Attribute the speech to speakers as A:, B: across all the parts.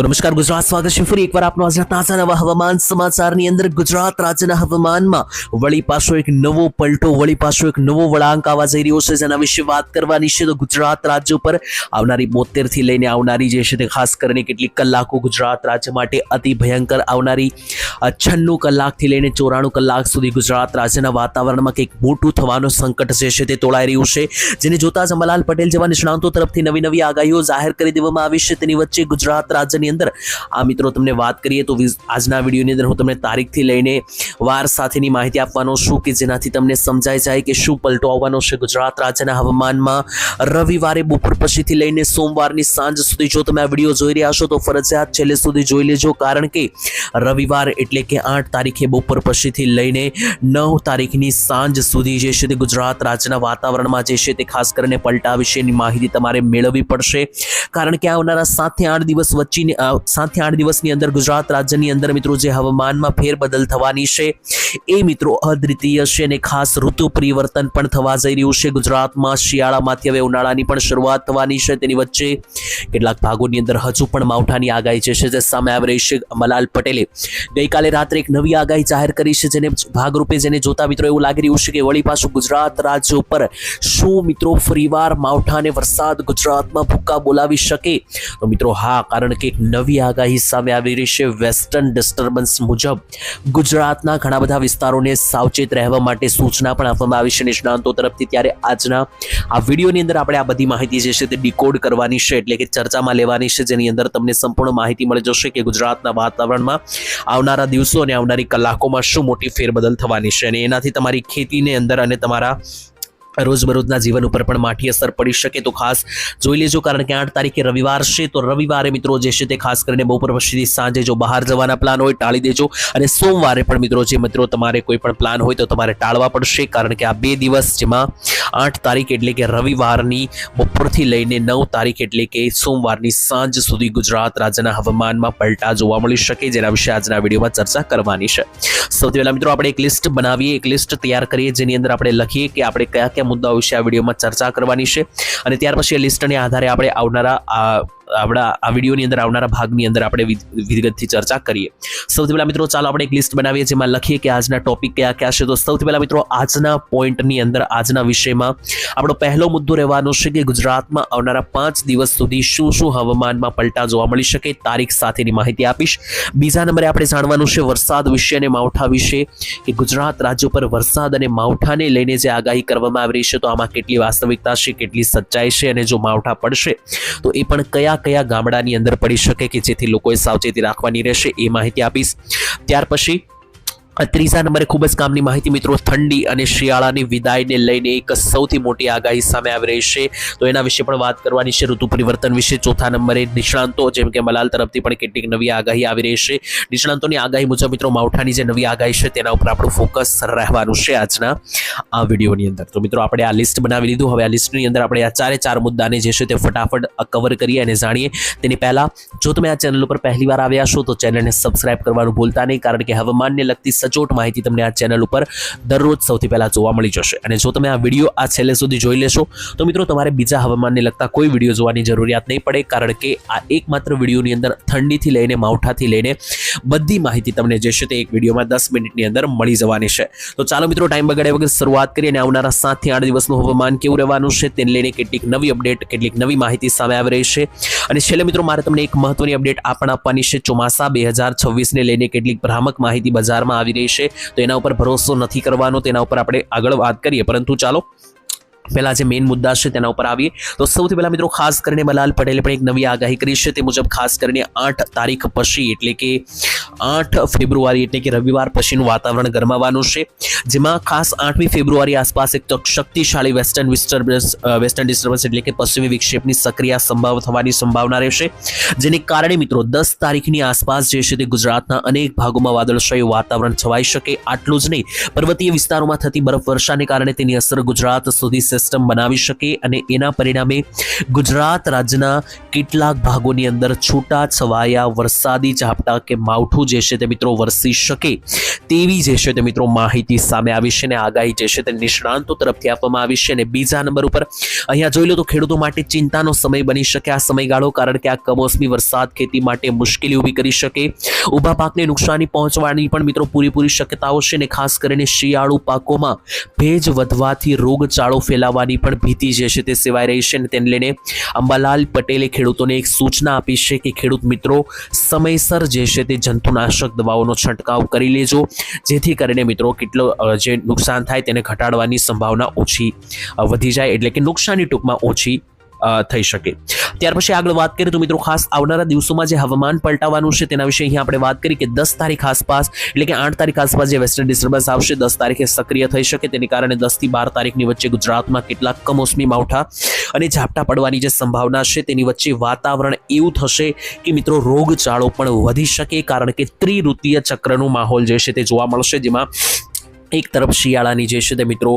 A: તો નમસ્કાર, ગુજરાત સ્વાગત છે ફરી એકવાર આપનો આજના તાજા નવા હવામાન સમાચારની અંદર. ગુજરાત રાજ્યના હવામાનમાં વળી પાછો એક નવો પલટો, વળી પાછો એક નવો વળાંક આવવા જઈ રહ્યો છે જેના વિશે વાત કરવાની છે. તો ગુજરાત રાજ્ય ઉપર આવનારી બોતેરથી લઈને આવનારી જે છે તે ખાસ કરીને કેટલીક કલાકો ગુજરાત રાજ્ય માટે અતિ ભયંકર આવનારી છન્નું કલાકથી લઈને ચોરાણું કલાક સુધી ગુજરાત રાજ્યના વાતાવરણમાં કંઈક મોટું થવાનું સંકટ જે છે તે તોળાઈ રહ્યું છે. જેને જોતા જમલાલ પટેલ જેવા નિષ્ણાંતો તરફથી નવી નવી આગાહીઓ જાહેર કરી દેવામાં આવી છે. તેની વચ્ચે ગુજરાત રાજ્યની અંદર. આ મિત્રો, તમને વાત કરીએ તો આજના વિડીયોની અંદર હું તમને તારીખથી લઈને વાર સાથેની માહિતી આપવાનો છું કે જેનાથી તમને સમજાઈ જાય કે શું પલટો આવવાનો છે ગુજરાત રાજ્યના હવામાનમાં. રવિવારે બપોર પછીથી લઈને સોમવારની સાંજ સુધી જો તમે આ વીડિયો જોઈ રહ્યા છો તો ફરજિયાત છેલ્લે સુધી જોઈ લેજો, કારણ કે રવિવાર એટલે કે આઠ તારીખે બપોર પછીથી લઈને નવ તારીખની સાંજ સુધી જે છે તે ગુજરાત રાજ્યના વાતાવરણમાં જે છે તે ખાસ કરીને પલટા વિશેની માહિતી તમારે મેળવવી પડશે. કારણ કે આવનારા સાતથી આઠ દિવસ વચ્ચેની સાતથી આઠ દિવસની અંદર ગુજરાત રાજ્યની અંદર મિત્રો જે હવામાનમાં ફેરબદલ થવાની છે, એ મિત્રો અદ્વિતીય છે અને ખાસ ઋતુ પરિવર્તન પણ થવા જઈ રહ્યું છે. ગુજરાતમાં શિયાળામાંથી હવે ઉનાળાની પણ શરૂઆત થવાની છે. તેની વચ્ચે કેટલાક ભાગોની અંદર હજુ પણ માવઠાની આગાહી છે જે સામે આવી રહી છે. મલાલ પટેલે ગઈકાલે રાત્રે એક નવી આગાહી જાહેર કરી છે, જેને ભાગરૂપે જેને જોતા મિત્રો એવું લાગી રહ્યું છે કે વળી પાછું ગુજરાત રાજ્ય ઉપર શું મિત્રો ફરીવાર માવઠા અને વરસાદ ગુજરાતમાં ભૂક્કા બોલાવી શકે? તો મિત્રો હા, કારણ કે નવી આગાહી સામે આવી રહી છે વેસ્ટર્ન ડિસ્ટર્બન્સ મુજબ. ગુજરાતના ઘણા બધા વિસ્તારોને સાવચેત રહેવા માટે સૂચના પણ આપવામાં આવી છે નિષ્ણાંતો તરફથી ત્યારે આજના આ વિડીયોની અંદર આપણે આ બધી માહિતી જે છે તે ડીકોડ કરવાની છે એટલે કે ચર્ચામાં લેવાની છે, જેની અંદર તમને સંપૂર્ણ માહિતી મળી જશે કે ગુજરાતના વાતાવરણમાં આવનારા દિવસો અને આવનારી કલાકોમાં શું મોટી ફેરબદલ થવાની છે અને એનાથી તમારી ખેતીને અંદર અને તમારા રોજબરોજના જીવન ઉપર પણ માઠી અસર પડી શકે. તો ખાસ જોઈ લેજો, કારણ કે આઠ તારીખે રવિવાર છે, તો રવિવારે મિત્રો જે છે તે ખાસ કરીને બપોર પછીથી સાંજે જો બહાર જવાના પ્લાન હોય, ટાળી દેજો. અને સોમવારે પણ મિત્રો જે મિત્રો તમારે કોઈ પણ પ્લાન હોય તો તમારે ટાળવા પડશે, કારણ કે આ બે દિવસ જેમાં આઠ તારીખ એટલે કે રવિવારની બપોરથી લઈને નવ તારીખ એટલે કે સોમવારની સાંજ સુધી ગુજરાત રાજ્યના હવામાનમાં પલટા જોવા મળી શકે. જેના વિશે આજના વિડીયોમાં ચર્ચા કરવાની છે. સૌથી પહેલાં મિત્રો આપણે એક લિસ્ટ બનાવીએ. એક લિસ્ટ તૈયાર કરીએ, જેની અંદર આપણે લખીએ કે આપણે કયા કયા મુદ્દાઓ વિશે આ વિડીયોમાં ચર્ચા કરવાની છે. અને ત્યાર પછી એ લિસ્ટને આધારે આપણે આવનારા આપણા આ વિડીયોની અંદર આવનારા ભાગની અંદર આપણે વિગતથી ચર્ચા કરીએ. સૌથી પહેલાં મિત્રો ચાલો આપણે એક લિસ્ટ બનાવીએ જેમાં લખીએ કે આજના ટોપિક કયા કયા છે. તો સૌથી પહેલાં મિત્રો આજના પોઈન્ટની અંદર, આજના વિષયમાં આપણો પહેલો મુદ્દો રહેવાનો છે કે ગુજરાતમાં આવનારા પાંચ દિવસ સુધી શું શું હવામાનમાં પલટા જોવા મળી શકે, તારીખ સાથેની માહિતી આપીશ. બીજા નંબરે આપણે જાણવાનું છે વરસાદ વિશે અને માવઠા વિશે કે ગુજરાત રાજ્ય પર વરસાદ અને માવઠાને લઈને જે આગાહી કરવામાં આવી રહી છે, તો આમાં કેટલી વાસ્તવિકતા છે, કેટલી સચ્ચાઈ છે અને જો માવઠા પડશે, તો એ પણ કયા કયા ગામડાની અંદર પડી શકે કે જેથી લોકોએ સાવચેતી રાખવાની રહેશે એ માહિતી આપીશ. ત્યાર પછી ત્રીજા નંબરે ખૂબ જ કામની માહિતી મિત્રો ઠંડી અને શિયાળાની વિદાયને લઈને એક સૌથી મોટી આગાહી સામે આવી રહી છે. તો એના વિશે પણ વાત કરવાની છે. ઋતુ પરિવર્તન વિશે ચોથા નંબરે નિષ્ણાંતો, જેમ કે મલાલ તરફથી પણ કેટલીક નવી આગાહી આવી રહી છે. નિષ્ણાંતોની આગાહી મુજબ મિત્રો માવઠાની જે નવી આગાહી છે તેના ઉપર આપણું ફોકસ રહેવાનું છે આજના આ વિડીયોની અંદર. તો મિત્રો આપણે આ લિસ્ટ બનાવી લીધું. હવે આ લિસ્ટની અંદર આપણે આ ચારે ચાર મુદ્દાને જે છે તે ફટાફટ કવર કરીએ અને જાણીએ. તેની પહેલા, જો તમે આ ચેનલ ઉપર પહેલી વાર આવ્યા છો તો ચેનલને સબસ્ક્રાઇબ કરવાનું ભૂલતા નહીં, કારણ કે હવામાનને લગતી સચોટ માહિતી તમને આ ચેનલ ઉપર દરરોજ સૌથી પહેલાં જોવા મળી જશે. અને જો તમે આ વીડિયો આ છેલ્લે સુધી જોઈ લેશો, તો મિત્રો તમારે બીજા હવામાનને લગતા કોઈ વીડિયો જોવાની જરૂરિયાત નહીં પડે, કારણ કે આ એકમાત્ર વિડીયોની અંદર ઠંડીથી લઈને માવઠાથી લઈને બધી માહિતી તમને જે છે તે એક વિડીયોમાં દસ મિનિટની અંદર મળી જવાની છે. તો ચાલો મિત્રો ટાઈમ બગાડ્યા વગર શરૂઆત કરીએ અને આવનારા સાતથી આઠ દિવસનું હવામાન કેવું રહેવાનું છે તેને લઈને કેટલીક નવી અપડેટ કેટલીક નવી માહિતી સામે આવી રહી છે. અને છેલ્લે મિત્રો, મારે તમને એક મહત્વની અપડેટ આ પણ આપવાની છે. ચોમાસા બે હજાર છવ્વીસને લઈને કેટલીક ભ્રામક માહિતી બજારમાં આવી રહી છે. તો એના ઉપર ભરોસો નથી કરવાનો, તેના ઉપર આપણે આગળ વાત કરીએ. પરંતુ ચાલો પહેલા જે મેઇન મુદ્દા છે તેના ઉપર આવીએ. તો સૌથી પહેલાં મિત્રો ખાસ કરીને મલાલ પટેલે પણ એક નવી આગાહી કરી છે. તે મુજબ ખાસ કરીને આઠ તારીખ પછી એટલે કે આઠ ફેબ્રુઆરી એટલે કે રવિવાર પછીનું વાતાવરણ ગરમાવાનું છે. જેમાં ખાસ આઠમી ફેબ્રુઆરી આસપાસ એક શક્તિશાળી વેસ્ટર્ન ડિસ્ટર્બન્સ વેસ્ટર્ન ડિસ્ટર્બન્સ એટલે કે પશ્ચિમી વિક્ષેપની સક્રિય સંભાવ થવાની સંભાવના રહેશે. જેને કારણે મિત્રો દસ તારીખની આસપાસ જે છે તે ગુજરાતના અનેક ભાગોમાં વાદળશાયું વાતાવરણ છવાઈ શકે. આટલું જ નહીં, પર્વતીય વિસ્તારોમાં થતી બરફ વર્ષાને કારણે તેની અસર ગુજરાત સુધી સિસ્ટમ બનાવી શકે અને એના પરિણામે ગુજરાત રાજ્યના કેટલાક ભાગોની અંદર છૂટા છવાયા વરસાદી ઝાપટા કે માવઠું જે છે તે મિત્રો વરસી શકે તેવી જે છે તે મિત્રો માહિતી સામે આવી છે અને આગાહી જે છે તે નિષ્ણાંતો તરફથી આપવામાં આવી છે અને બીજા નંબર ઉપર અહીંયા જોઈ લો તો ખેડૂતો માટે ચિંતાનો સમય બની શકે, આ સમયગાળો કારણ કે આ કમોસમી વરસાદ ખેતી માટે મુશ્કેલી ઊભી કરી શકે, ઊભા પાકને નુકસાની પહોંચવાની પણ મિત્રો પૂરેપૂરી શક્યતાઓ છે અને ખાસ કરીને શિયાળુ પાકોમાં ભેજ વધવાથી રોગચાળો ફેલાવાની પણ ભીતિ જે છે તે સેવાઈ રહી છે અને તેને લઈને અંબાલાલ પટેલે ખેડૂતોને એક સૂચના આપી છે કે ખેડૂત મિત્રો, સમયસર જે છે તે જંતુનાશક દવાઓનો છંટકાવ કરી લેજો. જેથી કરીને મિત્રો કેટલો જે નુકસાન થાય તેને ઘટાડવાની સંભાવના ઓછી વધી જાય. એટલે કે નુકસાની ટૂંકમાં ઓછી. થઈ શકે. ત્યાર પછી આગળ વાત કરીએ તો મિત્રો ખાસ આવનારા દિવસોમાં જે હવામાન પલટાવાનું છે તેના વિશે અહીંયા આપણે વાત કરી કે દસ તારીખ આસપાસ, એટલે કે આઠ તારીખ આસપાસ જે વેસ્ટર્ન ડિસ્ટર્બન્સ આવશે, દસ તારીખે સક્રિય થઈ શકે. તેને કારણે દસથી બાર તારીખની વચ્ચે ગુજરાતમાં કેટલાક કમોસમી માવઠા અને ઝાપટા પડવાની જે સંભાવના છે તેની વચ્ચે વાતાવરણ એવું થશે કે મિત્રો રોગચાળો પણ વધી શકે, કારણ કે ત્રિઋતીય ચક્રનો માહોલ જે છે તે જોવા મળશે, જેમાં એક તરફ શિયાળાની જે છે તે મિત્રો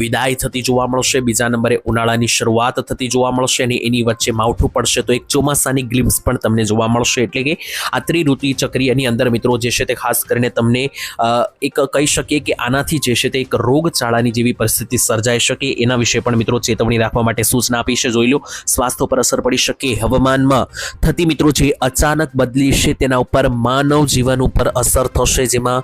A: વિદાય થતી જોવા મળશે, બીજા નંબરે ઉનાળાની શરૂઆત થતી જોવા મળશે અને એની વચ્ચે માવઠું પડશે તો એક ચોમાસાની ગ્લિમ્સ પણ તમને જોવા મળશે. એટલે કે આ ત્રિઋતુ ચક્રિયાની અંદર મિત્રો જે છે તે ખાસ કરીને તમને એક કહી શકીએ કે આનાથી જે છે તે એક રોગચાળાની જેવી પરિસ્થિતિ સર્જાઈ શકે. એના વિશે પણ મિત્રો ચેતવણી રાખવા માટે સૂચના આપી છે. જોઈ લો, સ્વાસ્થ્ય પર અસર પડી શકે. હવામાનમાં થતી મિત્રો જે અચાનક બદલી છે તેના ઉપર માનવ જીવન ઉપર અસર થશે, જેમાં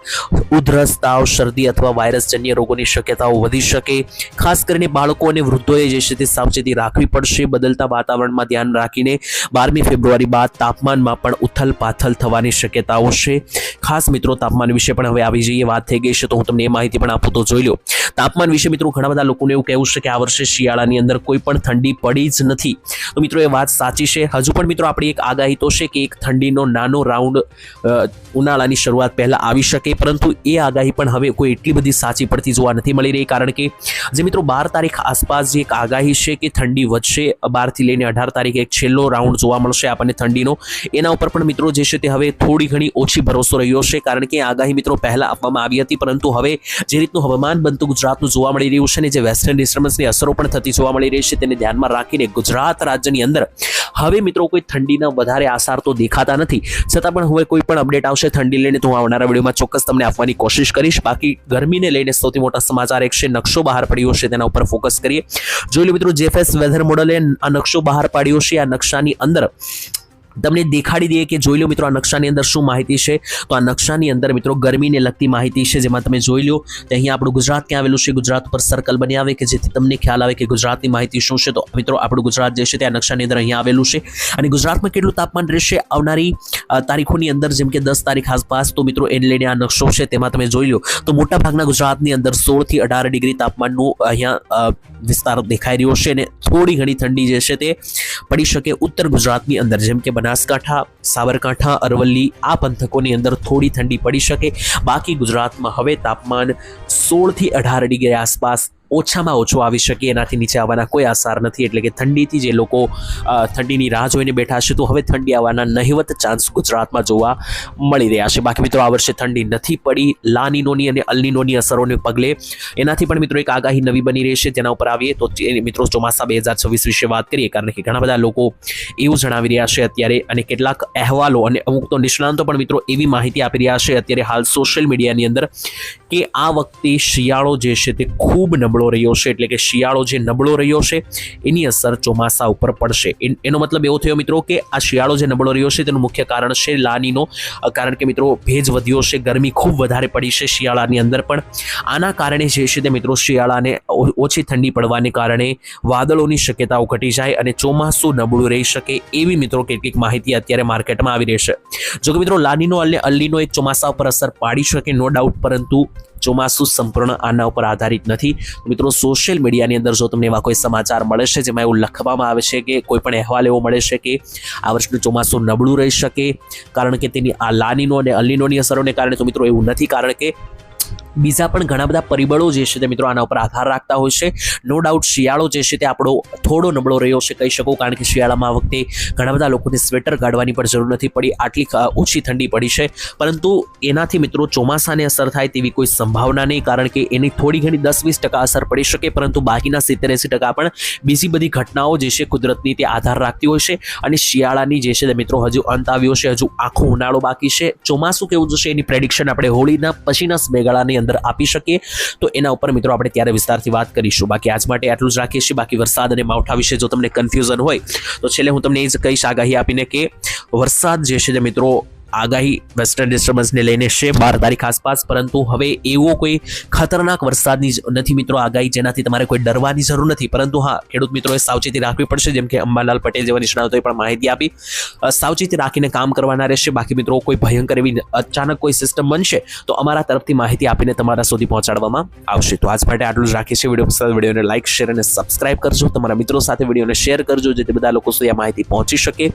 A: ઉધરસ, તાવ, શરદી અથવા વાયરસજન્ય રોગોની શક્યતાઓ વધી શકે. ખાસ કરીને બાળકો અને વૃદ્ધોએ જે છે તે સાવચેતી રાખવી પડશે. બદલતા વાતાવરણમાં ધ્યાન રાખીને બારમી ફેબ્રુઆરી બાદ તાપમાનમાં પણ ઉથલ પાથલ થવાની શક્યતાઓ છે. ખાસ મિત્રો, તાપમાન વિશે પણ હવે આવી જઈએ. વાત થઈ ગઈ છે તો હું તમને એ માહિતી પણ આપું તો જોઈ લો. તાપમાન વિશે મિત્રો, ઘણા બધા લોકોને એવું કહેવું છે કે આ વર્ષે શિયાળાની અંદર કોઈ પણ ઠંડી પડી જ નથી. તો મિત્રો, એ વાત સાચી છે. હજુ પણ મિત્રો, આપણી એક આગાહી તો છે કે એક ઠંડીનો નાનો રાઉન્ડ ઉનાળાની શરૂઆત પહેલાં આવી શકે. પરંતુ એ આગાહી પણ હવે કોઈ એટલી બધી સાચી પડતી જોવા નથી મળી રહી. કારણ કે જે મિત્રો બાર તારીખ આસપાસ જે એક આગાહી છે કે ઠંડી વધશે, બારથી લઈને અઢાર તારીખે એક છેલ્લો રાઉન્ડ જોવા મળશે આપણને ઠંડીનો. એના ઉપર પણ મિત્રો જે છે તે હવે થોડી ઘણી ઓછી ભરોસો રહ્યો છે. કારણ કે આગાહી મિત્રો પહેલા આપવામાં આવી હતી, પરંતુ હવે જે રીતનું હવામાન બનતું ગુજરાતનું જોવા મળી રહ્યું છે ને જે વેસ્ટર્ન ડિસ્ટર્બન્સની અસરો પણ થતી જોવા મળી રહી છે, તેને ધ્યાનમાં રાખીને ગુજરાત રાજ્યની અંદર હવે મિત્રો કોઈ ઠંડીના વધારે આસાર તો દેખાતા નથી. છતાં પણ હવે કોઈ પણ અપડેટ આવશે ઠંડી લઈને, તો હું આવનારા વિડીયોમાં ચોક્કસ તમને આપવાની કોશિશ કરીશ. બાકી ગરમીને લઈને સૌથી મોટા સમાચાર એક છે, નકશો બહાર પડ્યો છે, તેના ઉપર ફોકસ કરીએ. જોઈ લો મિત્રો જેફએસ વેધર મોડલે આ નકશો બહાર પાડ્યો છે, આ નકશાની અંદર તમને દેખાડી દઈએ કે જોઈ લો મિત્રો આ નકશાની અંદર શું માહિતી છે. તો આ નકશાની અંદર મિત્રો ગરમીને લગતી માહિતી છે, જેમાં તમે જોઈ લો તો અહીંયા આપણું ગુજરાત ક્યાં આવેલું છે? ગુજરાત પર સર્કલ બની આવે કે જેથી તમને ખ્યાલ આવે કે ગુજરાતની માહિતી શું છે? તો મિત્રો આપણું ગુજરાત જે છે તે આ નકશાની અંદર અહીંયા આવેલું છે. અને ગુજરાતમાં કેટલું તાપમાન રહેશે આવનારી તારીખોની અંદર? જેમ કે દસ તારીખ આસપાસ તો મિત્રો એને લઈને આ નકશો છે, તેમાં તમે જોઈ લો. તો મોટા ભાગના ગુજરાતની અંદર સોળથી અઢાર ડિગ્રી તાપમાનનું અહીંયા વિસ્તાર દેખાઈ રહ્યો છે અને થોડી ઘણી ઠંડી જે છે તે પડી શકે ઉત્તર ગુજરાતની અંદર. જેમ કે બનાસકાંઠા, સાબરકાંઠા, અરવલ્લી આ પંથકોની અંદર થોડી ઠંડી પડી શકે. બાકી ગુજરાતમાં હવે તાપમાન સોળથી અઢાર ડિગ્રી આસપાસ ઓછામાં ઓછો આવી શકે, એનાથી નીચે આવવાના કોઈ આસાર નથી. એટલે કે ઠંડીથી જે લોકો ઠંડીની રાહ જોઈને બેઠા છે, તો હવે ઠંડી આવવાના નહિવત ચાન્સ ગુજરાતમાં જોવા મળી રહ્યા છે. બાકી મિત્રો, આ વર્ષે ઠંડી નથી પડી. લાનીનોની અને અલ્નીનોની અસરોને પગલે એનાથી પણ મિત્રો એક આગાહી નવી બની રહી છે. તેના ઉપર આવીએ તો મિત્રો ચોમાસા બે હજાર છવ્વીસ વિશે વાત કરીએ, કારણ કે ઘણા બધા લોકો એવું જણાવી રહ્યા છે અત્યારે અને કેટલાક અહેવાલો અને અમુક તો નિષ્ણાંતો પણ મિત્રો એવી માહિતી આપી રહ્યા છે. અત્યારે હાલ સોશિયલ મીડિયાની અંદર કે આ વખતે શિયાળો જે છે તે ખૂબ નબળો રહ્યો છે એટલે કે શિયાળો જે નબળો રહ્યો છે એની અસર ચોમાસા ઉપર પડશે. એનો મતલબ એવો થયો મિત્રો કે આ શિયાળો જે નબળો રહ્યો છે તેનું મુખ્ય કારણ છે લાનીનો કારણ કે મિત્રો ભેજ વધ્યો છે ગરમી ખૂબ વધારે પડી છે શિયાળાની અંદર પણ. આના કારણે જે છે તે મિત્રો શિયાળાને ઓછી ઠંડી પડવાને કારણે વાદળોની શક્યતાઓ ઘટી જાય અને ચોમાસું નબળું રહી શકે એવી મિત્રો કેટલીક માહિતી અત્યારે માર્કેટમાં આવી રહેશે જોકે મિત્રો લાનીનો અને અલ્લીનો એક ચોમાસા ઉપર અસર પાડી શકે, નો ડાઉટ, પરંતુ ચોમાસું સંપૂર્ણ આના ઉપર આધારિત નથી. મિત્રો સોશિયલ મીડિયાની અંદર જો તમને એવા કોઈ સમાચાર મળે છે, જેમાં એવું લખવામાં આવે છે કે કોઈ પણ અહેવાલ એવો મળે છે કે આ વર્ષનું ચોમાસું નબળું રહી શકે, કારણ કે તેની આ લાનીનો અને અલ્લીનોની અસરોને કારણે તો મિત્રો એવું નથી, કારણ કે બીજા પણ ઘણા બધા પરિબળો જે છે તે મિત્રો આના ઉપર આધાર રાખતા હોય છે. નો ડાઉટ શિયાળો જે છે તે આપણો થોડો નબળો રહ્યો છે કહી શકો, કારણ કે શિયાળામાં આ વખતે ઘણા બધા લોકોને સ્વેટર કાઢવાની પણ જરૂર નથી પડી, આટલી ઓછી ઠંડી પડી છે. પરંતુ એનાથી મિત્રો ચોમાસાને અસર થાય તેવી કોઈ સંભાવના નહીં, કારણ કે એની થોડી ઘણી દસ વીસ ટકા અસર પડી શકે, પરંતુ બાકીના સિત્તેર એંસી ટકા પણ બીજી બધી ઘટનાઓ જે છે કુદરતની તે આધાર રાખતી હોય છે. અને શિયાળાની જે છે તે મિત્રો હજુ અંત આવ્યો છે, હજુ આખો ઉનાળો બાકી છે. ચોમાસું કેવું જશે એની પ્રેડિક્શન આપણે હોળીના પછીના અંદર આપી શકીએ. તો એના ઉપર મિત્રો આપણે ત્યારે વિસ્તારથી વાત કરીશું. બાકી આજ માટે આટલું જ રાખીએ છીએ. બાકી વરસાદ અને માવઠા વિશે જો તમને કન્ફ્યુઝન હોય, તો છેલ્લે હું તમને એ જ કહીશ આગાહી આપીને કે વરસાદ જે છે તે મિત્રો આગાહી વેસ્ટર્ન ડિસ્ટર્બન્સને લઈને છે બાર તારીખ આસપાસ, પરંતુ હવે એવો કોઈ ખતરનાક વરસાદની નથી મિત્રો આગાહી, જેનાથી તમારે કોઈ ડરવાની જરૂર નથી. પરંતુ હા, ખેડૂત મિત્રોએ સાવચેતી રાખવી પડશે, જેમ કે અંબાલાલ પટેલ જેવા નિષ્ણાતોએ પણ માહિતી આપી. સાવચેતી રાખીને કામ કરવાના રહેશે. બાકી મિત્રો, કોઈ ભયંકર એવી અચાનક કોઈ સિસ્ટમ બનશે, તો અમારા તરફથી માહિતી આપીને તમારા સુધી પહોંચાડવામાં આવશે. તો આજ માટે આટલું જ રાખીએ છીએ વીડિયો પસંદ. વિડીયોને લાઇક શેર અને સબસ્ક્રાઇબ કરજો. તમારા મિત્રો સાથે વિડીયોને શેર કરજો, જેથી બધા લોકો સુધી આ માહિતી પહોંચી શકે.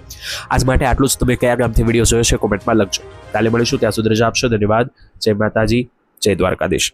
A: આજ માટે આટલું જ. તમે કયા ગામથી વીડિયો જોયો છે કોમેન્ટમાં લખજો. કાલે મળીશું ત્યાં સુધી રજા આપશો ધન્યવાદ. જય માતાજી જય દ્વારકાધીશ.